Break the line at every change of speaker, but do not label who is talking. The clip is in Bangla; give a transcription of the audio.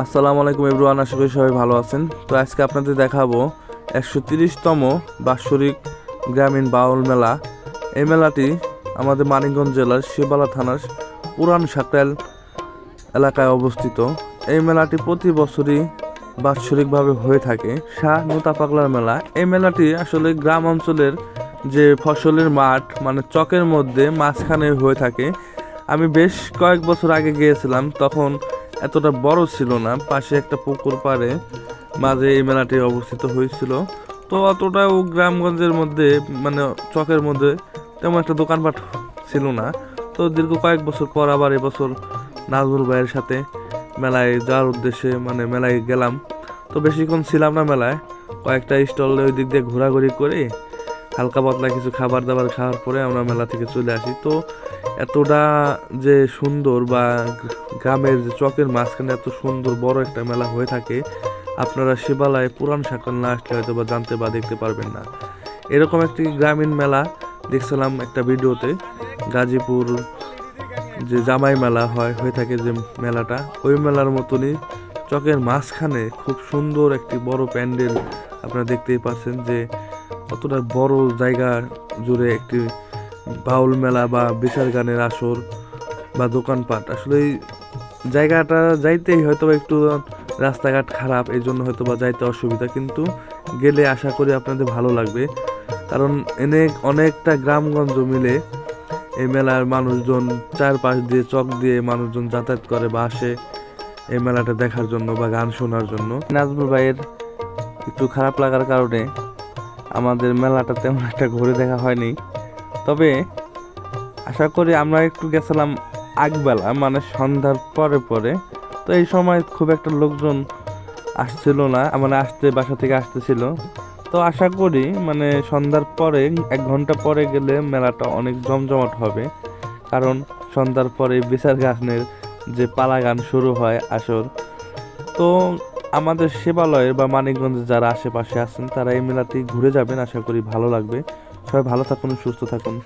আসসালামু আলাইকুম এভরিওয়ান, আশা করি সবাই ভালো আছেন। তো আজকে আপনাদের দেখাবো একশো তিরিশতম বাৎসরিক গ্রামীণ বাউল মেলা। এই মেলাটি আমাদের মানিকগঞ্জ জেলার শিবালা থানার পুরান সাকরাইল এলাকায় অবস্থিত। এই মেলাটি প্রতি বছরই বাৎসরিকভাবে হয়ে থাকে। শাহ নোতা পাগলার মেলা। এই মেলাটি আসলে গ্রাম অঞ্চলের যে ফসলের মাঠ মানে চকের মধ্যে মাঝখানে হয়ে থাকে। আমি বেশ কয়েক বছর আগে গিয়েছিলাম, তখন এতটা বড় ছিল না, পাশে একটা পুকুর পাড়ে মাঝে এই মেলাটি অবস্থিত হয়েছিল। তো অতটাও গ্রামগঞ্জের মধ্যে মানে চকের মধ্যে তেমন একটা দোকানপাট ছিল না। তো দীর্ঘ কয়েক বছর পর আবার এবছর নাজমুল ভাইয়ের সাথে মেলায় যাওয়ার উদ্দেশ্যে মানে মেলায় গেলাম। তো বেশিক্ষণ ছিলাম না মেলায়, কয়েকটা স্টল ওই দিক দিয়ে ঘোরাঘুরি করে হালকা পাতলা কিছু খাবার দাবার খাওয়ার পরে আমরা মেলা থেকে চলে আসি। তো এতটা যে সুন্দর বা গ্রামের যে চকের মাঝখানে এত সুন্দর বড় একটা মেলা হয়ে থাকে, আপনারা শিবালয় পুরান সাকাল না আসলে হয়তো বা জানতে বা দেখতে পারবেন না। এরকম একটি গ্রামীণ মেলা দেখছিলাম একটা ভিডিওতে, গাজীপুর যে জামাই মেলা হয়, হয়ে থাকে যে মেলাটা, ওই মেলার মতনই চকের মাঝখানে খুব সুন্দর একটি বড় প্যান্ডেল আপনারা দেখতেই পাচ্ছেন যে কতটা বড় জায়গা জুড়ে একটি বাউল মেলা বা বিচার গানের আসর বা দোকানপাট। আসলে জায়গাটা যাইতেই হয়তো একটু রাস্তাঘাট খারাপ এই জন্য হয়তো বা যাইতে অসুবিধা, কিন্তু গেলে আশা করি আপনাদের ভালো লাগবে। কারণ এনে অনেকটা গ্রামগঞ্জ মিলে এই মেলার মানুষজন চারপাশ দিয়ে, চক দিয়ে মানুষজন যাতায়াত করে বা আসে এই মেলাটা দেখার জন্য বা গান শোনার জন্য। নাজমুল ভাইয়ের একটু খারাপ লাগার কারণে আমাদের মেলাটা তেমন একটা ঘুরে দেখা হয়নি। তবে আশা করি আমরা একটু গেছিলাম আগবেলা মানে সন্ধ্যার পরে পরে। তো এই সময় খুব একটা লোকজন আসছিল না মানে আসতে, বাসা থেকে আসতেছিল। তো আশা করি মানে সন্ধ্যার পরে, এক ঘণ্টা পরে গেলে মেলাটা অনেক জমজমাট হবে। কারণ সন্ধ্যার পরে বিচার গানের যে পালা গান শুরু হয় আসর। তো আমাদের সেবালয়ের বা মানিকগঞ্জে যারা আশেপাশে আছেন, তারা এই মেলাটি ঘুরে যাবেন। আশা করি ভালো লাগবে। সবাই ভালো থাকুন, সুস্থ থাকুন।